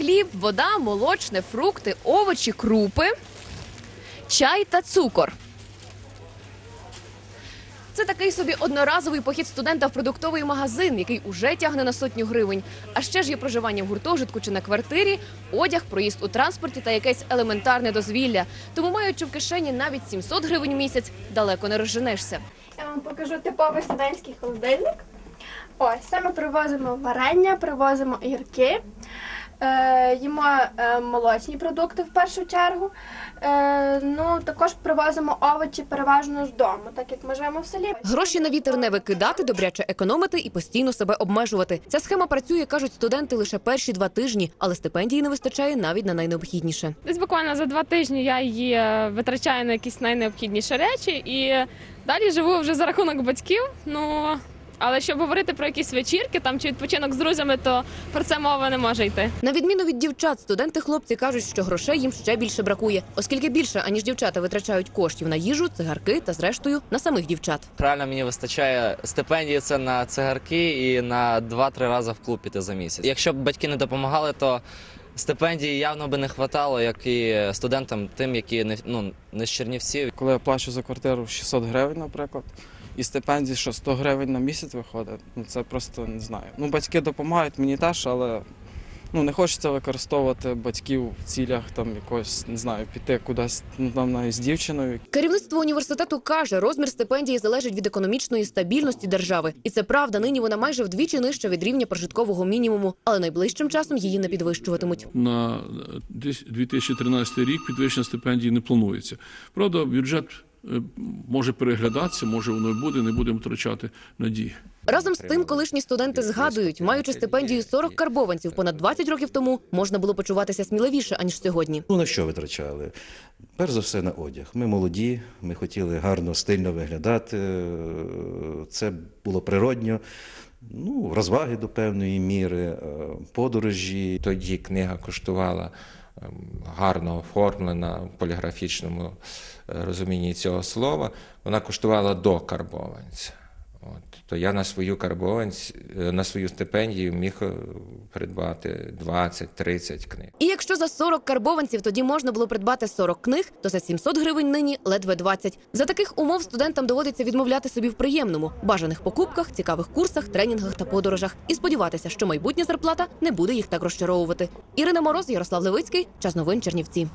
хліб, вода, молочне, фрукти, овочі, крупи, чай та цукор. Це такий собі одноразовий похід студента в продуктовий магазин, який уже тягне на сотню гривень. А ще ж є проживання в гуртожитку чи на квартирі, одяг, проїзд у транспорті та якесь елементарне дозвілля. Тому, маючи в кишені навіть 700 гривень в місяць, далеко не розженешся. Я вам покажу типовий студентський холодильник. Ось, ми привозимо варення, привозимо огірки, е, їмо е, молочні продукти в першу чергу. Е, ну, також привозимо овочі переважно з дому, так як ми живемо в селі. Гроші на вітер не викидати, добряче економити і постійно себе обмежувати. Ця схема працює, кажуть студенти, лише перші два тижні, але стипендії не вистачає навіть на найнеобхідніше. Десь буквально за два тижні я її е, витрачаю на якісь найнеобхідніші речі і далі живу вже за рахунок батьків. Ну але щоб говорити про якісь вечірки там чи відпочинок з друзями, то про це мова не може йти. На відміну від дівчат, студенти-хлопці кажуть, що грошей їм ще більше бракує, оскільки більше аніж дівчата витрачають коштів на їжу, цигарки та зрештою на самих дівчат. Реально мені вистачає стипендії це на цигарки і на 2-3 рази в клуб піти за місяць. Якщо б батьки не допомагали, то стипендії явно би не хватало, як і студентам, тим, які не ну не з Чернівців. Коли я плачу за квартиру 600 гривень, наприклад, і стипендії, що 100 гривень на місяць виходить, ну це просто не знаю. Ну, батьки допомагають мені теж, але ну, не хочеться використовувати батьків в цілях там якогось, не знаю, піти кудись ну, там навіть з дівчиною. Керівництво університету каже, розмір стипендії залежить від економічної стабільності держави, і це правда. Нині вона майже вдвічі нижча від рівня прожиткового мінімуму, але найближчим часом її не підвищуватимуть. на 2013 рік підвищення стипендії не планується. Правда, бюджет е, може переглядатися, може воно і буде, не будемо втрачати надії. Разом з тим, колишні студенти згадують, маючи стипендію 40 карбованців понад 20 років тому, можна було почуватися сміливіше аніж сьогодні. Ну, на що витрачали? Перш за все на одяг. Ми молоді, ми хотіли гарно, стильно виглядати. е, Це було природньо. Ну, розваги до певної міри, е, подорожі. Тоді книга коштувала гарно оформлена в поліграфічному е, розумінні цього слова. Вона коштувала до карбованця. От. То я на свою карбованць, е, на свою стипендію міг е, придбати 20-30 книг. І якщо за 40 карбованців тоді можна було придбати 40 книг, то за 700 гривень нині ледве 20. За таких умов студентам доводиться відмовляти собі в приємному бажаних покупках, цікавих курсах, тренінгах та подорожах і сподіватися, що майбутня зарплата не буде їх так розчаровувати. Ірина Мороз, Ярослав Левицький, час новин Чернівці.